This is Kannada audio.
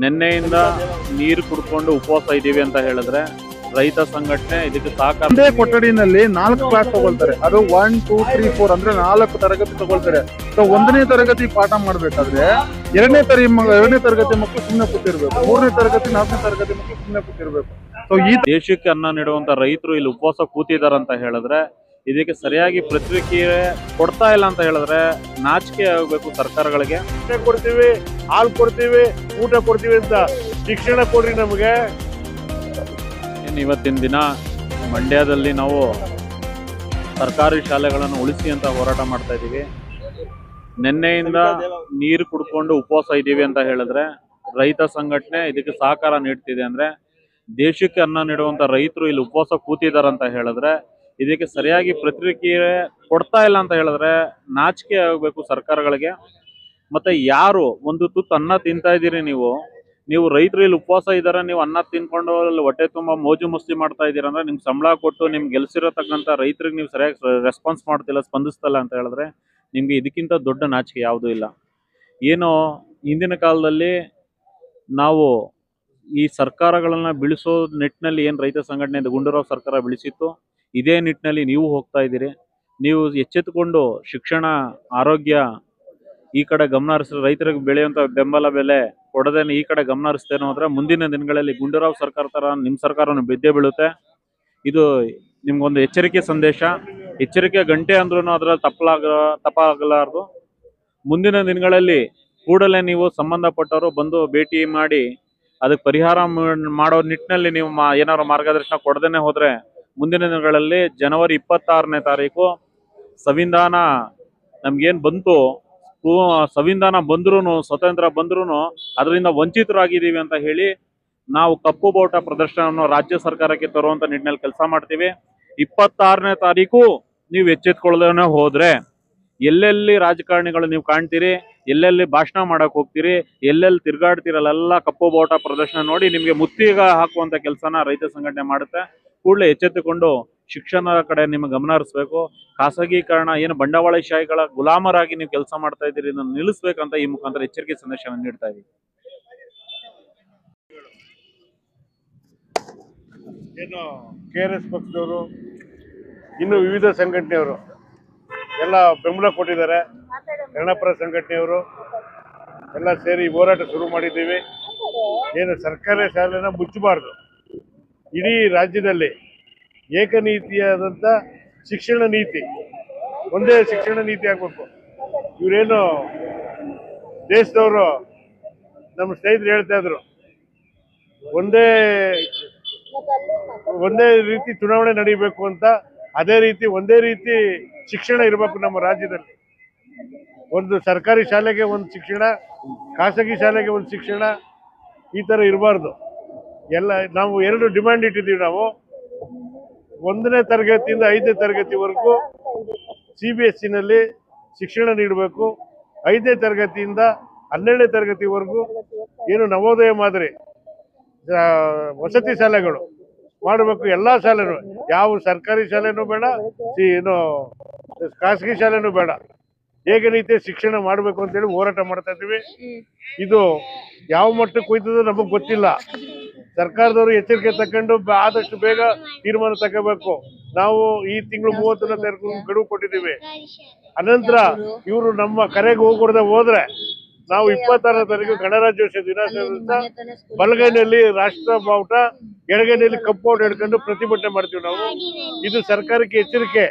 ನಿನ್ನೆಯಿಂದ ನೀರು ಕುಡ್ಕೊಂಡು ಉಪವಾಸ ಇದ್ದೀವಿ ಅಂತ ಹೇಳಿದ್ರೆ ರೈತ ಸಂಘಟನೆ ಇದಕ್ಕೆ ಒಂದೇ ಕೊಠಡಿನಲ್ಲಿ ನಾಲ್ಕು ಕ್ಲಾಸ್ ತಗೊಳ್ತಾರೆ. ಅದು ಒನ್ ಟೂ ತ್ರೀ ಫೋರ್ ಅಂದ್ರೆ ನಾಲ್ಕು ತರಗತಿ ತಗೊಳ್ತಾರೆ. ಸೊ ಒಂದನೇ ತರಗತಿ ಪಾಠ ಮಾಡ್ಬೇಕಾದ್ರೆ ಎರಡನೇ ತರಿ ಎರಡನೇ ತರಗತಿ ಮಕ್ಕಳು ಸುಮ್ಮನೆ ಕೂತಿರ್ಬೇಕು. ಮೂರನೇ ತರಗತಿ ನಾಲ್ಕನೇ ತರಗತಿ ಮಕ್ಕಳು ಸುಮ್ಮನೆ ಕೂತಿರ್ಬೇಕು. ಸೊ ಈ ದೇಶಕ್ಕೆ ಅನ್ನ ನೀಡುವಂತ ರೈತರು ಇಲ್ಲಿ ಉಪವಾಸ ಕೂತಿದಾರಂತ ಹೇಳಿದ್ರೆ ಇದಕ್ಕೆ ಸರಿಯಾಗಿ ಪ್ರತಿಕ್ರಿಯೆ ಕೊಡ್ತಾ ಇಲ್ಲ ಅಂತ ಹೇಳಿದ್ರೆ ನಾಚಿಕೆ ಆಗಬೇಕು ಸರ್ಕಾರಗಳಿಗೆ. ಕೊಡ್ತೀವಿ ಹಾಲು ಕೊಡ್ತೀವಿ ಊಟ ಕೊಡ್ತೀವಿ ಅಂತ ಶಿಕ್ಷಣ ಕೊಡ್ರಿ ನಮಗೆ. ಇನ್ನು ಇವತ್ತಿನ ದಿನ ಮಂಡ್ಯದಲ್ಲಿ ನಾವು ಸರ್ಕಾರಿ ಶಾಲೆಗಳನ್ನು ಉಳಿಸಿ ಅಂತ ಹೋರಾಟ ಮಾಡ್ತಾ ಇದ್ದೀವಿ. ನಿನ್ನೆಯಿಂದ ನೀರು ಕುಡ್ಕೊಂಡು ಉಪವಾಸ ಇದ್ದೀವಿ ಅಂತ ಹೇಳಿದ್ರೆ ರೈತ ಸಂಘಟನೆ ಇದಕ್ಕೆ ಸಹಕಾರ ನೀಡ್ತಿದೆ ಅಂದ್ರೆ ದೇಶಕ್ಕೆ ಅನ್ನ ನೀಡುವಂತ ರೈತರು ಇಲ್ಲಿ ಉಪವಾಸ ಕೂತಿದ್ದಾರೆ ಅಂತ ಹೇಳಿದ್ರೆ ಇದಕ್ಕೆ ಸರಿಯಾಗಿ ಪ್ರತಿಕ್ರಿಯೆ ಕೊಡ್ತಾ ಇಲ್ಲ ಅಂತ ಹೇಳಿದ್ರೆ ನಾಚಿಕೆ ಆಗಬೇಕು ಸರ್ಕಾರಗಳಿಗೆ. ಮತ್ತೆ ಯಾರು ಒಂದು ತುತ್ತು ಅನ್ನ ತಿಂತಾ ಇದ್ದೀರಿ ನೀವು? ನೀವು ರೈತರು ಇಲ್ಲಿ ಉಪವಾಸ ಇದ್ದಾರೆ, ನೀವು ಅನ್ನ ತಿನ್ಕೊಂಡು ಅಲ್ಲಿ ಹೊಟ್ಟೆ ತುಂಬಾ ಮೋಜು ಮಸ್ತಿ ಮಾಡ್ತಾ ಇದ್ದೀರ ಅಂದ್ರೆ ನಿಮ್ಗೆ ಸಂಬಳ ಕೊಟ್ಟು ನಿಮ್ಗೆ ಗೆಲ್ಸಿರತಕ್ಕಂಥ ರೈತರಿಗೆ ನೀವು ಸರಿಯಾಗಿ ರೆಸ್ಪಾನ್ಸ್ ಮಾಡ್ತಿಲ್ಲ, ಸ್ಪಂದಿಸ್ತಲ್ಲ ಅಂತ ಹೇಳಿದ್ರೆ ನಿಮ್ಗೆ ಇದಕ್ಕಿಂತ ದೊಡ್ಡ ನಾಚಿಕೆ ಯಾವುದೂ ಇಲ್ಲ. ಏನು ಹಿಂದಿನ ಕಾಲದಲ್ಲಿ ನಾವು ಈ ಸರ್ಕಾರಗಳನ್ನ ಬೀಳಿಸೋ ನಿಟ್ಟಿನಲ್ಲಿ ಏನು ರೈತ ಸಂಘಟನೆ ಗುಂಡೂರಾವ್ ಸರ್ಕಾರ ಬೆಳೆಸಿತ್ತು. ಇದೇ ನಿಟ್ಟಿನಲ್ಲಿ ನೀವು ಹೋಗ್ತಾ ಇದ್ದೀರಿ. ನೀವು ಎಚ್ಚೆತ್ತುಕೊಂಡು ಶಿಕ್ಷಣ, ಆರೋಗ್ಯ ಈ ಕಡೆ ಗಮನ ಹರಿಸಿ ರೈತರಿಗೆ ಬೆಳೆಯುವಂಥ ಬೆಂಬಲ ಬೆಲೆ ಕೊಡದೇನೆ ಈ ಕಡೆ ಗಮನ ಹರಿಸ್ತೇನೋ ಅಂದ್ರೆ ಮುಂದಿನ ದಿನಗಳಲ್ಲಿ ಗುಂಡೂರಾವ್ ಸರ್ಕಾರ ಥರ ನಿಮ್ಮ ಸರ್ಕಾರವನ್ನು ಬೆದ್ದೆ ಬೀಳುತ್ತೆ. ಇದು ನಿಮ್ಗೊಂದು ಎಚ್ಚರಿಕೆ ಸಂದೇಶ. ಎಚ್ಚರಿಕೆ ಗಂಟೆ ಅಂದ್ರೂ ಅದ್ರಲ್ಲಿ ತಪ್ಪಲಾಗ, ತಪ್ಪಾಗಲಾರದು. ಮುಂದಿನ ದಿನಗಳಲ್ಲಿ ಕೂಡಲೇ ನೀವು ಸಂಬಂಧಪಟ್ಟವರು ಬಂದು ಭೇಟಿ ಮಾಡಿ ಅದಕ್ಕೆ ಪರಿಹಾರ ಮಾಡೋ ನಿಟ್ಟಿನಲ್ಲಿ ನೀವು ಮಾ- ಏನಾದ್ರು ಮಾರ್ಗದರ್ಶನ ಕೊಡದೇನೆ ಹೋದ್ರೆ ಮುಂದಿನ ದಿನಗಳಲ್ಲಿ ಜನವರಿ ಇಪ್ಪತ್ತಾರನೇ ತಾರೀಕು ಸಂವಿಧಾನ ನಮ್ಗೇನು ಬಂತು? ಸಂವಿಧಾನ ಬಂದ್ರೂ ಸ್ವತಂತ್ರ ಬಂದ್ರೂ ಅದರಿಂದ ವಂಚಿತರಾಗಿದ್ದೀವಿ ಅಂತ ಹೇಳಿ ನಾವು ಕಪ್ಪು ಬೋಟ ಪ್ರದರ್ಶನವನ್ನು ರಾಜ್ಯ ಸರ್ಕಾರಕ್ಕೆ ತರುವಂತ ನಿಟ್ಟಿನಲ್ಲಿ ಕೆಲಸ ಮಾಡ್ತೀವಿ. ಇಪ್ಪತ್ತಾರನೇ ತಾರೀಕು ನೀವು ಎಚ್ಚೆತ್ಕೊಳ್ಳೋದೇ ಹೋದ್ರೆ ಎಲ್ಲೆಲ್ಲಿ ರಾಜಕಾರಣಿಗಳು ನೀವು ಕಾಣ್ತೀರಿ, ಎಲ್ಲೆಲ್ಲಿ ಭಾಷಣ ಮಾಡಕ್ ಹೋಗ್ತೀರಿ, ಎಲ್ಲೆಲ್ಲಿ ತಿರ್ಗಾಡ್ತೀರಲ್ಲೆಲ್ಲ ಕಪ್ಪು ಬೋಟ ಪ್ರದರ್ಶನ ನೋಡಿ ನಿಮಗೆ ಮುತ್ತಿಗೆ ಹಾಕುವಂತ ಕೆಲಸನ ರೈತ ಸಂಘಟನೆ ಮಾಡುತ್ತೆ. ಕೂಡಲೇ ಎಚ್ಚೆತ್ತುಕೊಂಡು ಶಿಕ್ಷಣದ ಕಡೆ ನಿಮ್ಮ ಗಮನ ಹರಿಸ್ಬೇಕು. ಖಾಸಗೀಕರಣ, ಏನು ಬಂಡವಾಳಶಾಹಿಗಳ ಗುಲಾಮರಾಗಿ ನೀವು ಕೆಲಸ ಮಾಡ್ತಾ ಇದ್ದೀರಿ ಇದನ್ನು ನಿಲ್ಲಿಸ್ಬೇಕಂತ ಈ ಮುಖಾಂತರ ಎಚ್ಚರಿಕೆ ಸಂದೇಶವನ್ನು ನೀಡ್ತಾ ಇದ್ದೀವಿ ಏನು ಕೆ ಆರ್ ಎಸ್ ಪಕ್ಷದವರು, ಇನ್ನು ವಿವಿಧ ಸಂಘಟನೆಯವರು, ಎಲ್ಲ ಬೆಂಬಲ ಕೊಟ್ಟಿದ್ದಾರೆ. ಕನ್ನಡಪರ ಸಂಘಟನೆಯವರು, ಎಲ್ಲ ಸೇರಿ ಹೋರಾಟ ಶುರು ಮಾಡಿದ್ದೀವಿ. ಏನು ಸರ್ಕಾರಿ ಶಾಲೆನ ಮುಚ್ಚಬಾರ್ದು. ಇಡೀ ರಾಜ್ಯದಲ್ಲಿ ಏಕನೀತಿಯಾದಂಥ ಶಿಕ್ಷಣ ನೀತಿ, ಒಂದೇ ಶಿಕ್ಷಣ ನೀತಿ ಆಗಬೇಕು. ಇವರೇನು ದೇಶದವರು ನಮ್ಮ ಸ್ನೇಹಿತರು ಹೇಳ್ತಾ ಇದ್ರು, ಒಂದೇ ಒಂದೇ ರೀತಿ ಚುನಾವಣೆ ನಡೀಬೇಕು ಅಂತ, ಅದೇ ರೀತಿ ಒಂದೇ ರೀತಿ ಶಿಕ್ಷಣ ಇರಬೇಕು ನಮ್ಮ ರಾಜ್ಯದಲ್ಲಿ. ಒಂದು ಸರ್ಕಾರಿ ಶಾಲೆಗೆ ಒಂದು ಶಿಕ್ಷಣ, ಖಾಸಗಿ ಶಾಲೆಗೆ ಒಂದು ಶಿಕ್ಷಣ, ಈ ಥರ ಇರಬಾರ್ದು. ಎಲ್ಲ ನಾವು ಎರಡು ಡಿಮ್ಯಾಂಡ್ ಇಟ್ಟಿದ್ದೀವಿ ನಾವು. ಒಂದನೇ ತರಗತಿಯಿಂದ ಐದನೇ ತರಗತಿವರೆಗೂ ಸಿ ಬಿ ಎಸ್ ಸಿನಲ್ಲಿ ಶಿಕ್ಷಣ ನೀಡಬೇಕು. ಐದನೇ ತರಗತಿಯಿಂದ ಹನ್ನೆರಡನೇ ತರಗತಿವರೆಗೂ ಏನು ನವೋದಯ ಮಾದರಿ ವಸತಿ ಶಾಲೆಗಳು ಮಾಡಬೇಕು. ಎಲ್ಲ ಶಾಲೆನೂ ಯಾವ ಸರ್ಕಾರಿ ಶಾಲೆನೂ ಬೇಡ ಸಿ ಏನು ಖಾಸಗಿ ಶಾಲೆನೂ ಬೇಡ. ಹೇಗೆ ರೀತಿ ಶಿಕ್ಷಣ ಮಾಡಬೇಕು ಅಂತೇಳಿ ಹೋರಾಟ ಮಾಡ್ತಾ ಇದ್ದೀವಿ. ಇದು ಯಾವ ಮಟ್ಟಕ್ಕೆ ಹೋಯ್ತದೋ ನಮಗೆ ಗೊತ್ತಿಲ್ಲ. ಸರ್ಕಾರದವರು ಎಚ್ಚರಿಕೆ ತಕೊಂಡು ಆದಷ್ಟು ಬೇಗ ತೀರ್ಮಾನ ತಗೋಬೇಕು. ನಾವು ಈ ತಿಂಗಳು ಮೂವತ್ತನ ತಾರೀಕು ಗಡುವು ಕೊಟ್ಟಿದ್ದೀವಿ. ಅನಂತರ ಇವರು ನಮ್ಮ ಕರೆಗೆ ಹೋಗ್ಬಿಡದೆ ಹೋದ್ರೆ ನಾವು ಇಪ್ಪತ್ತಾರನೇ ತಾರೀಕು ಗಣರಾಜ್ಯೋತ್ಸವ ದಿನಾಚರಣೆ ಬಲಗೈನಲ್ಲಿ ರಾಷ್ಟ್ರ ಬಾವುಟ ಎಡಗೈನಲ್ಲಿ ಕಂಪೌಂಡ್ ಹಿಡ್ಕೊಂಡು ಪ್ರತಿಭಟನೆ ಮಾಡ್ತೀವಿ ನಾವು. ಇದು ಸರ್ಕಾರಕ್ಕೆ ಎಚ್ಚರಿಕೆ.